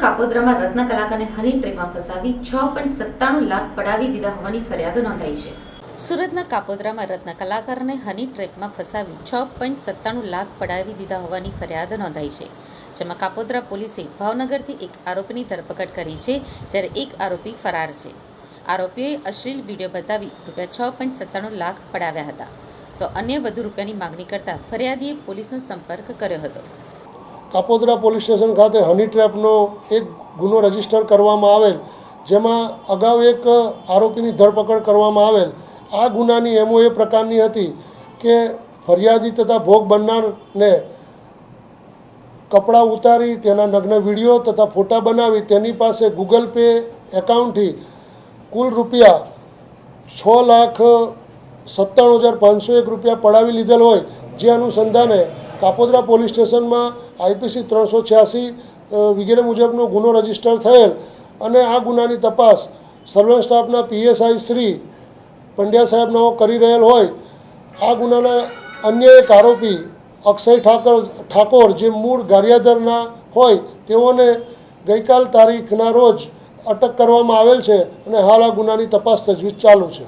કાપોદ્રામાં રત્ન કલાકારને હની ટ્રેપમાં ફસાવી છ પોઈન્ટ સત્તાણું લાખ પડાવી દીધા હોવાની ફરિયાદ નોંધાઈ છે. સુરતના કાપોદ્રામાં રત્ન કલાકારને હની ટ્રેપમાં ફસાવી છ પોઈન્ટ સત્તાણું લાખ પડાવી દીધા હોવાની ફરિયાદ નોંધાઈ છે. જેમાં કાપોદ્રા પોલીસે ભાવનગરથી એક આરોપીની ધરપકડ કરી છે, જ્યારે એક આરોપી ફરાર છે. આરોપીઓએ અશ્લીલ વીડિયો બતાવી રૂપિયા છ પોઈન્ટ સત્તાણું લાખ પડાવ્યા હતા. તો અન્ય વધુ રૂપિયાની માગણી કરતા ફરિયાદીએ પોલીસનો સંપર્ક કર્યો હતો. કાપોદ્રા પોલીસ સ્ટેશન ખાતે હની ટ્રેપનો એક ગુનો રજિસ્ટર કરવામાં આવેલ, જેમાં અગાઉ એક આરોપીની ધરપકડ કરવામાં આવેલ. આ ગુનાની એમો એ પ્રકારની હતી કે ફરિયાદી તથા ભોગ બનનારને કપડાં ઉતારી, તેના નગ્ન વીડિયો તથા ફોટા બનાવી, તેની પાસે ગૂગલ પે એકાઉન્ટથી કુલ રૂપિયા છ લાખ સત્તાણું હજાર પાંચસો એક રૂપિયા પડાવી લીધેલ હોય. જે અનુસંધાને કાપોદ્રા પોલીસ સ્ટેશનમાં આઈપીસી ત્રણસો છ્યાસી વગેરે મુજબનો ગુનો રજિસ્ટર થયેલ અને આ ગુનાની તપાસ સર્વેલન્સ સ્ટાફના પીએસઆઈ શ્રી પંડ્યા સાહેબનો કરી રહેલ હોય. આ ગુનાના અન્ય એક આરોપી અક્ષય ઠાકર, ઠાકોર જે મૂળ ગારિયાદરના હોય, તેઓને ગઈકાલ તારીખના રોજ અટક કરવામાં આવેલ છે અને હાલ આ ગુનાની તપાસ તજવીજ ચાલુ છે.